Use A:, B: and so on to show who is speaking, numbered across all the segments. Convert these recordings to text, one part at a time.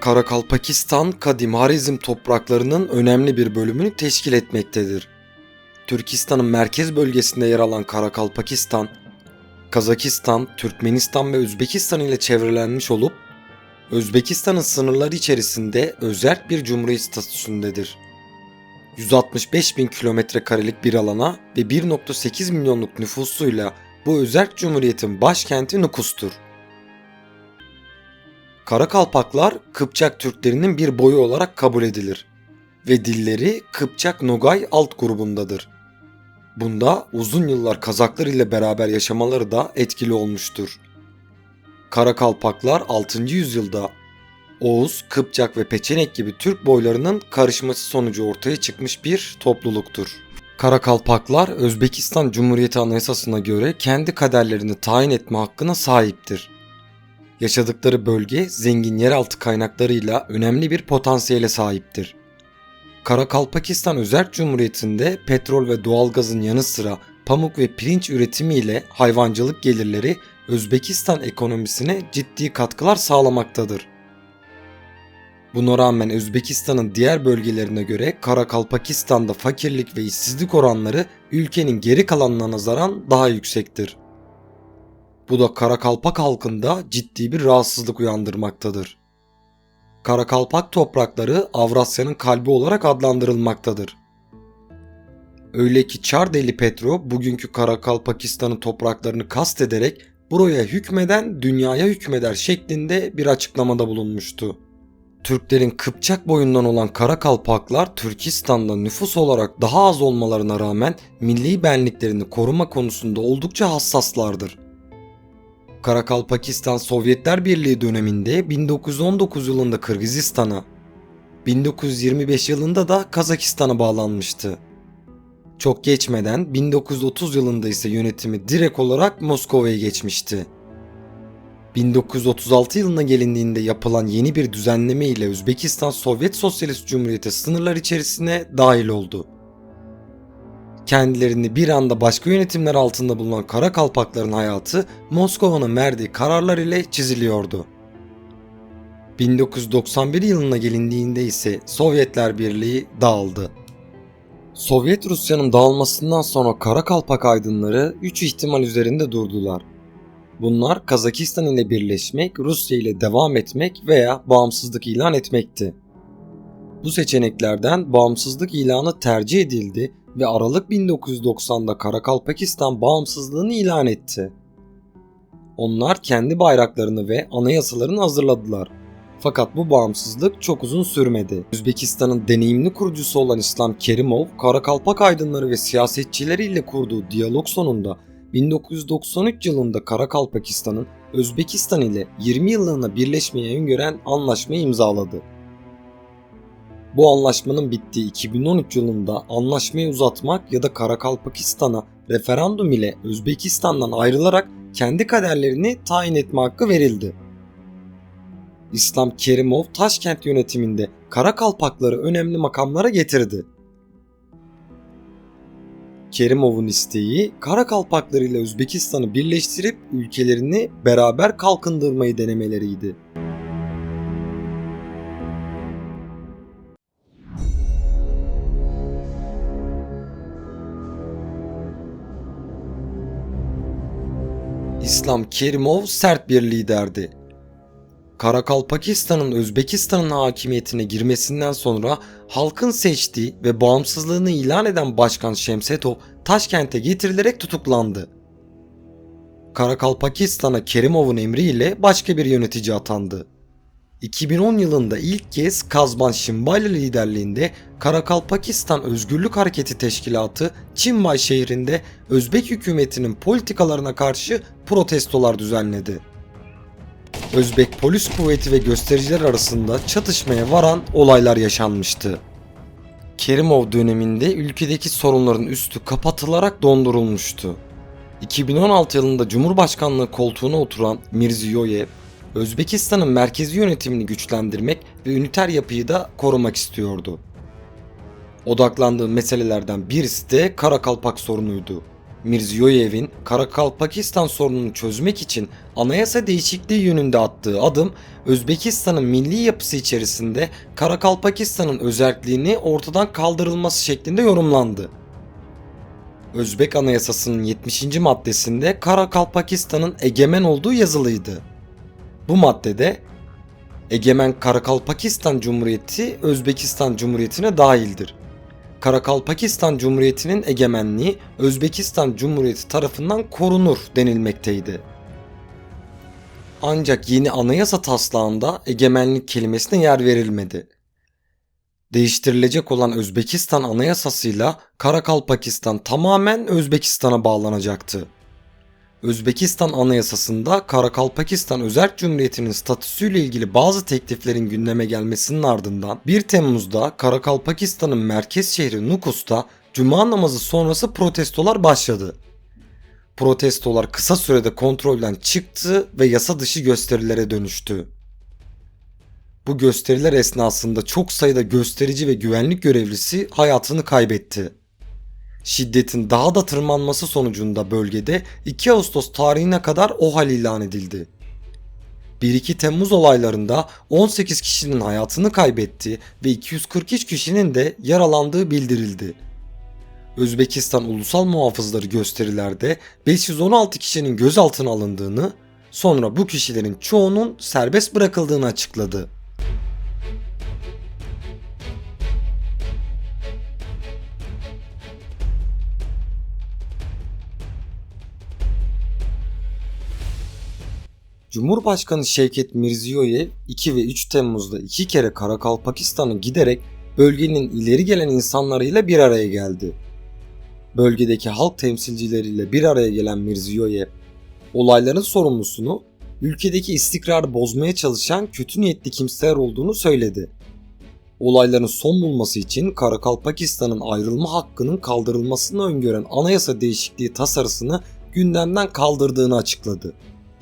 A: Karakalpakistan, Kadim Harizm topraklarının önemli bir bölümünü teşkil etmektedir. Türkistan'ın merkez bölgesinde yer alan Karakalpakistan, Kazakistan, Türkmenistan ve Özbekistan ile çevrelenmiş olup, Özbekistan'ın sınırları içerisinde özerk bir cumhuriyet statüsündedir. 165 bin kilometre karelik bir alana ve 1.8 milyonluk nüfusuyla bu özerk cumhuriyetin başkenti Nukus'tur. Karakalpaklar Kıpçak Türklerinin bir boyu olarak kabul edilir ve dilleri Kıpçak Nogay alt grubundadır. Bunda uzun yıllar Kazaklar ile beraber yaşamaları da etkili olmuştur. Karakalpaklar 6. yüzyılda Oğuz, Kıpçak ve Peçenek gibi Türk boylarının karışması sonucu ortaya çıkmış bir topluluktur. Karakalpaklar Özbekistan Cumhuriyeti Anayasası'na göre kendi kaderlerini tayin etme hakkına sahiptir. Yaşadıkları bölge zengin yeraltı kaynaklarıyla önemli bir potansiyele sahiptir. Karakalpakistan Özerk Cumhuriyeti'nde petrol ve doğalgazın yanı sıra pamuk ve pirinç üretimi ile hayvancılık gelirleri Özbekistan ekonomisine ciddi katkılar sağlamaktadır. Buna rağmen Özbekistan'ın diğer bölgelerine göre Karakalpakistan'da fakirlik ve işsizlik oranları ülkenin geri kalanına nazaran daha yüksektir. Bu da Karakalpak halkında ciddi bir rahatsızlık uyandırmaktadır. Karakalpak toprakları Avrasya'nın kalbi olarak adlandırılmaktadır. Öyle ki Çardeli Petro bugünkü Karakalpakistan'ın topraklarını kastederek buraya hükmeden dünyaya hükmeder şeklinde bir açıklamada bulunmuştu. Türklerin Kıpçak boyundan olan Karakalpaklar Türkistan'da nüfus olarak daha az olmalarına rağmen milli benliklerini koruma konusunda oldukça hassaslardır. Karakalpakistan Sovyetler Birliği döneminde 1919 yılında Kırgızistan'a, 1925 yılında da Kazakistan'a bağlanmıştı. Çok geçmeden 1930 yılında ise yönetimi direkt olarak Moskova'ya geçmişti. 1936 yılına gelindiğinde yapılan yeni bir düzenleme ile Özbekistan Sovyet Sosyalist Cumhuriyeti sınırlar içerisine dahil oldu. Kendilerini bir anda başka yönetimler altında bulunan Karakalpakların hayatı Moskova'nın verdiği kararlar ile çiziliyordu. 1991 yılına gelindiğinde ise Sovyetler Birliği dağıldı. Sovyet Rusya'nın dağılmasından sonra Karakalpak aydınları 3 ihtimal üzerinde durdular. Bunlar Kazakistan ile birleşmek, Rusya ile devam etmek veya bağımsızlık ilan etmekti. Bu seçeneklerden bağımsızlık ilanı tercih edildi ve Aralık 1990'da Karakalpakistan bağımsızlığını ilan etti. Onlar kendi bayraklarını ve anayasalarını hazırladılar. Fakat bu bağımsızlık çok uzun sürmedi. Özbekistan'ın deneyimli kurucusu olan İslam Kerimov, Karakalpak aydınları ve siyasetçileriyle kurduğu diyalog sonunda 1993 yılında Karakalpakistan'ın Özbekistan ile 20 yıllığına birleşmeye öngören anlaşmayı imzaladı. Bu anlaşmanın bittiği 2013 yılında anlaşmayı uzatmak ya da Karakalpakistan'a referandum ile Özbekistan'dan ayrılarak kendi kaderlerini tayin etme hakkı verildi. İslam Kerimov Taşkent yönetiminde Karakalpakları önemli makamlara getirdi. Kerimov'un isteği Karakalpakları ile Özbekistan'ı birleştirip ülkelerini beraber kalkındırmayı denemeleriydi. İslam Kerimov sert bir liderdi. Karakalpakistan'ın Özbekistan'ın hakimiyetine girmesinden sonra halkın seçtiği ve bağımsızlığını ilan eden Başkan Şemsetov Taşkent'e getirilerek tutuklandı. Karakalpakistan'a Kerimov'un emriyle başka bir yönetici atandı. 2010 yılında ilk kez Kazban Şimbaylı liderliğinde Karakalpakistan Özgürlük Hareketi Teşkilatı Çinbay şehrinde Özbek hükümetinin politikalarına karşı protestolar düzenledi. Özbek polis kuvveti ve göstericiler arasında çatışmaya varan olaylar yaşanmıştı. Kerimov döneminde ülkedeki sorunların üstü kapatılarak dondurulmuştu. 2016 yılında Cumhurbaşkanlığı koltuğuna oturan Mirziyoyev, Özbekistan'ın merkezi yönetimini güçlendirmek ve üniter yapıyı da korumak istiyordu. Odaklandığı meselelerden birisi de Karakalpak sorunuydu. Mirziyoyev'in Karakalpakistan sorununu çözmek için anayasa değişikliği yönünde attığı adım Özbekistan'ın milli yapısı içerisinde Karakalpakistan'ın özelliğini ortadan kaldırılması şeklinde yorumlandı. Özbek Anayasası'nın 70. maddesinde Karakalpakistan'ın egemen olduğu yazılıydı. Bu maddede egemen Karakalpakistan Cumhuriyeti Özbekistan Cumhuriyeti'ne dahildir. Karakalpakistan Cumhuriyeti'nin egemenliği Özbekistan Cumhuriyeti tarafından korunur denilmekteydi. Ancak yeni anayasa taslağında egemenlik kelimesine yer verilmedi. Değiştirilecek olan Özbekistan anayasasıyla Karakalpakistan tamamen Özbekistan'a bağlanacaktı. Özbekistan Anayasası'nda Karakalpakistan Özerk Cumhuriyeti'nin statüsüyle ilgili bazı tekliflerin gündeme gelmesinin ardından 1 Temmuz'da Karakalpakistan'ın merkez şehri Nukus'ta Cuma namazı sonrası protestolar başladı. Protestolar kısa sürede kontrolden çıktı ve yasa dışı gösterilere dönüştü. Bu gösteriler esnasında çok sayıda gösterici ve güvenlik görevlisi hayatını kaybetti. Şiddetin daha da tırmanması sonucunda bölgede 2 Ağustos tarihine kadar OHAL ilan edildi. 1-2 Temmuz olaylarında 18 kişinin hayatını kaybetti ve 243 kişinin de yaralandığı bildirildi. Özbekistan ulusal muhafızları gösterilerde 516 kişinin gözaltına alındığını, sonra bu kişilerin çoğunun serbest bırakıldığını açıkladı. Cumhurbaşkanı Şevket Mirziyoyev 2 ve 3 Temmuz'da iki kere Karakalpakistan'a giderek bölgenin ileri gelen insanlarıyla bir araya geldi. Bölgedeki halk temsilcileriyle bir araya gelen Mirziyoyev, olayların sorumlusunu ülkedeki istikrarı bozmaya çalışan kötü niyetli kimseler olduğunu söyledi. Olayların son bulması için Karakalpakistan'ın ayrılma hakkının kaldırılmasını öngören anayasa değişikliği tasarısını gündemden kaldırdığını açıkladı.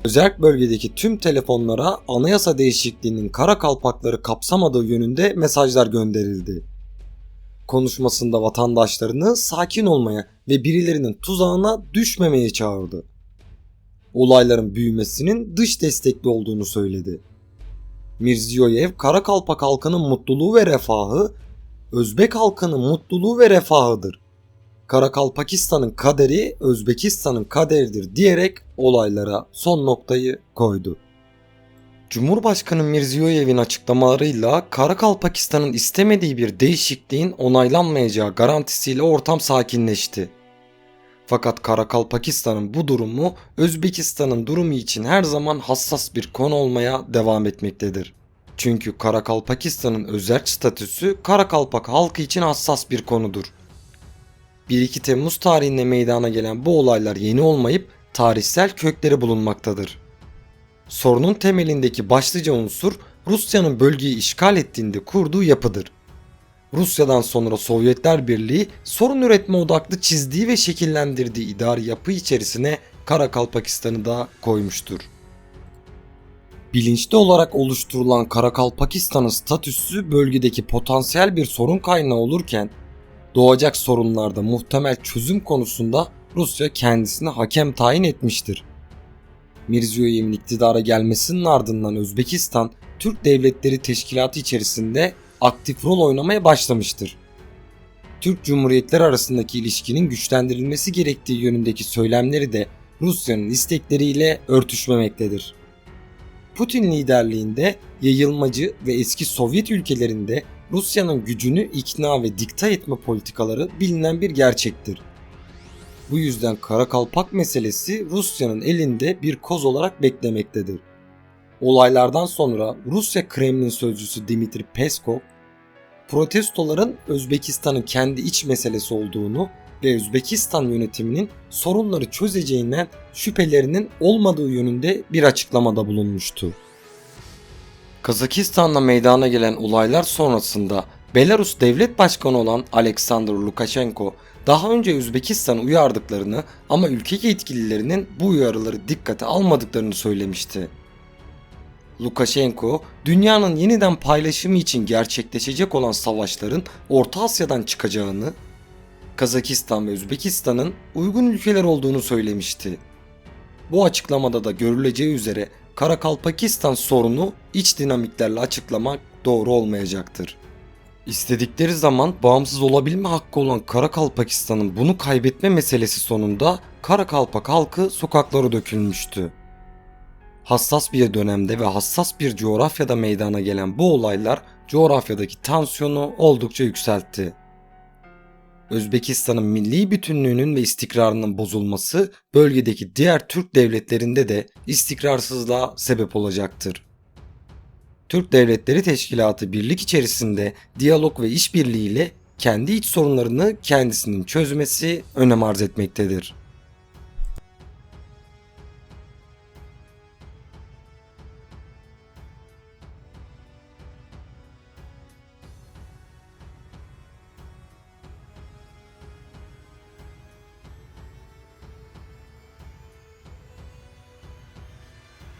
A: Özerk bölgedeki tüm telefonlara anayasa değişikliğinin kara kalpakları kapsamadığı yönünde mesajlar gönderildi. Konuşmasında vatandaşlarını sakin olmaya ve birilerinin tuzağına düşmemeye çağırdı. Olayların büyümesinin dış destekli olduğunu söyledi. Mirziyoyev kara kalpak halkının mutluluğu ve refahı, Özbek halkının mutluluğu ve refahıdır. Karakalpakistan'ın kaderi Özbekistan'ın kaderidir diyerek olaylara son noktayı koydu. Cumhurbaşkanı Mirziyoyev'in açıklamalarıyla Karakalpakistan'ın istemediği bir değişikliğin onaylanmayacağı garantisiyle ortam sakinleşti. Fakat Karakalpakistan'ın bu durumu Özbekistan'ın durumu için her zaman hassas bir konu olmaya devam etmektedir. Çünkü Karakalpakistan'ın özel statüsü Karakalpak halkı için hassas bir konudur. 1-2 Temmuz tarihinde meydana gelen bu olaylar yeni olmayıp tarihsel kökleri bulunmaktadır. Sorunun temelindeki başlıca unsur Rusya'nın bölgeyi işgal ettiğinde kurduğu yapıdır. Rusya'dan sonra Sovyetler Birliği sorun üretme odaklı çizdiği ve şekillendirdiği idari yapı içerisine Karakalpakistan'ı da koymuştur. Bilinçli olarak oluşturulan Karakalpakistan'ın statüsü bölgedeki potansiyel bir sorun kaynağı olurken doğacak sorunlarda muhtemel çözüm konusunda Rusya kendisine hakem tayin etmiştir. Mirziyoyev'in iktidara gelmesinin ardından Özbekistan, Türk Devletleri Teşkilatı içerisinde aktif rol oynamaya başlamıştır. Türk Cumhuriyetleri arasındaki ilişkinin güçlendirilmesi gerektiği yönündeki söylemleri de Rusya'nın istekleriyle örtüşmemektedir. Putin liderliğinde yayılmacı ve eski Sovyet ülkelerinde Rusya'nın gücünü ikna ve dikta etme politikaları bilinen bir gerçektir. Bu yüzden Kara Kalpak meselesi Rusya'nın elinde bir koz olarak beklemektedir. Olaylardan sonra Rusya Kremlin sözcüsü Dimitri Peskov, protestoların Özbekistan'ın kendi iç meselesi olduğunu ve Özbekistan yönetiminin sorunları çözeceğinden şüphelerinin olmadığı yönünde bir açıklamada bulunmuştu. Kazakistan'da meydana gelen olaylar sonrasında Belarus devlet başkanı olan Alexander Lukashenko daha önce Özbekistan'ı uyardıklarını ama ülke yetkililerinin bu uyarıları dikkate almadıklarını söylemişti. Lukashenko, dünyanın yeniden paylaşımı için gerçekleşecek olan savaşların Orta Asya'dan çıkacağını, Kazakistan ve Özbekistan'ın uygun ülkeler olduğunu söylemişti. Bu açıklamada da görüleceği üzere Karakalpakistan sorunu iç dinamiklerle açıklamak doğru olmayacaktır. İstedikleri zaman bağımsız olabilme hakkı olan Karakalpakistan'ın bunu kaybetme meselesi sonunda Karakalpak halkı sokaklara dökülmüştü. Hassas bir dönemde ve hassas bir coğrafyada meydana gelen bu olaylar coğrafyadaki tansiyonu oldukça yükseltti. Özbekistan'ın milli bütünlüğünün ve istikrarının bozulması bölgedeki diğer Türk devletlerinde de istikrarsızlığa sebep olacaktır. Türk Devletleri Teşkilatı birlik içerisinde diyalog ve işbirliğiyle kendi iç sorunlarını kendisinin çözmesi önem arz etmektedir.